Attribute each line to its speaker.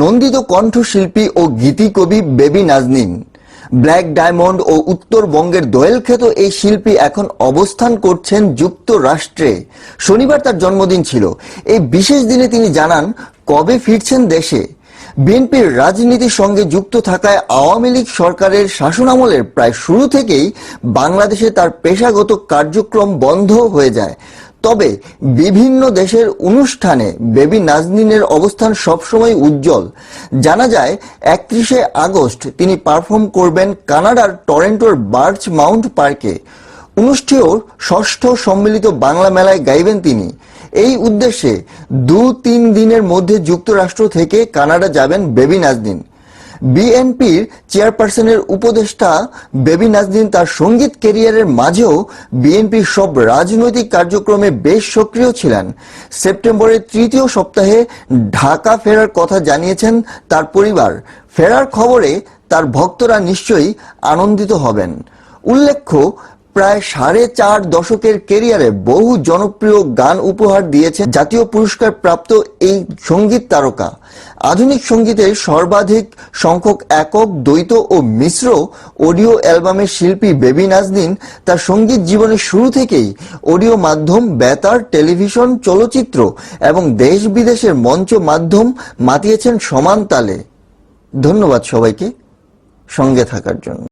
Speaker 1: নন্দিত কণ্ঠশিল্পী ও গীতিকবি বেবি নাজনিন, ব্ল্যাক ডায়মন্ড ও উত্তরবঙ্গের দোয়েলখ্যাত এই শিল্পী এখন অবস্থান করছেন যুক্তরাষ্ট্রে। শনিবার তার জন্মদিন ছিল। এই বিশেষ দিনে তিনি জানান, কবে ফিরছেন দেশে? বিএনপির রাজনীতির সঙ্গে যুক্ত থাকায় আওয়ামী লীগ সরকারের শাসনামলের প্রায় শুরু থেকেই বাংলাদেশে তার পেশাগত কার্যক্রম বন্ধ হয়ে যায়। তবে বিভিন্ন দেশের অনুষ্ঠানে বেবি নাজনীনের অবস্থান সবসময় উজ্জ্বল। জানা যায়, একত্রিশে আগস্ট তিনি পারফর্ম করবেন কানাডার টরেন্টোর বার্চ মাউন্ট পার্কে। অনুষ্ঠেয় ষষ্ঠ সম্মিলিত বাংলা মেলায় গাইবেন তিনি। এই উদ্দেশ্যে দু তিন দিনের মধ্যে যুক্তরাষ্ট্র থেকে কানাডা যাবেন বেবি নাজনীন। বিএনপির চেয়ারপারসনের উপদেষ্টা বেবি নাজনীন তার সংগীত ক্যারিয়ারের মাঝেও বিএনপির সব রাজনৈতিক কার্যক্রমে বেশ সক্রিয় ছিলেন। সেপ্টেম্বরের তৃতীয় সপ্তাহে ঢাকা ফেরার কথা জানিয়েছেন তার পরিবার। ফেরার খবরে তার ভক্তরা নিশ্চয়ই আনন্দিত হবেন। উল্লেখ্য প্রায় সাড়ে চার দশকের কেরিয়ারে বহু জনপ্রিয় গান উপহার দিয়েছেন জাতীয় পুরস্কার প্রাপ্ত এই সংগীত তারকা। আধুনিক সঙ্গীতের সর্বাধিক সংখ্যক একক, দ্বৈত ও মিশ্র অডিও অ্যালবামের শিল্পী বেবি নাজনীন তার সংগীত জীবনের শুরু থেকেই অডিও মাধ্যম, বেতার, টেলিভিশন, চলচ্চিত্র এবং দেশ বিদেশের মঞ্চ মাধ্যম মাতিয়েছেন সমান তালে। ধন্যবাদ সবাইকে সঙ্গে থাকার জন্য।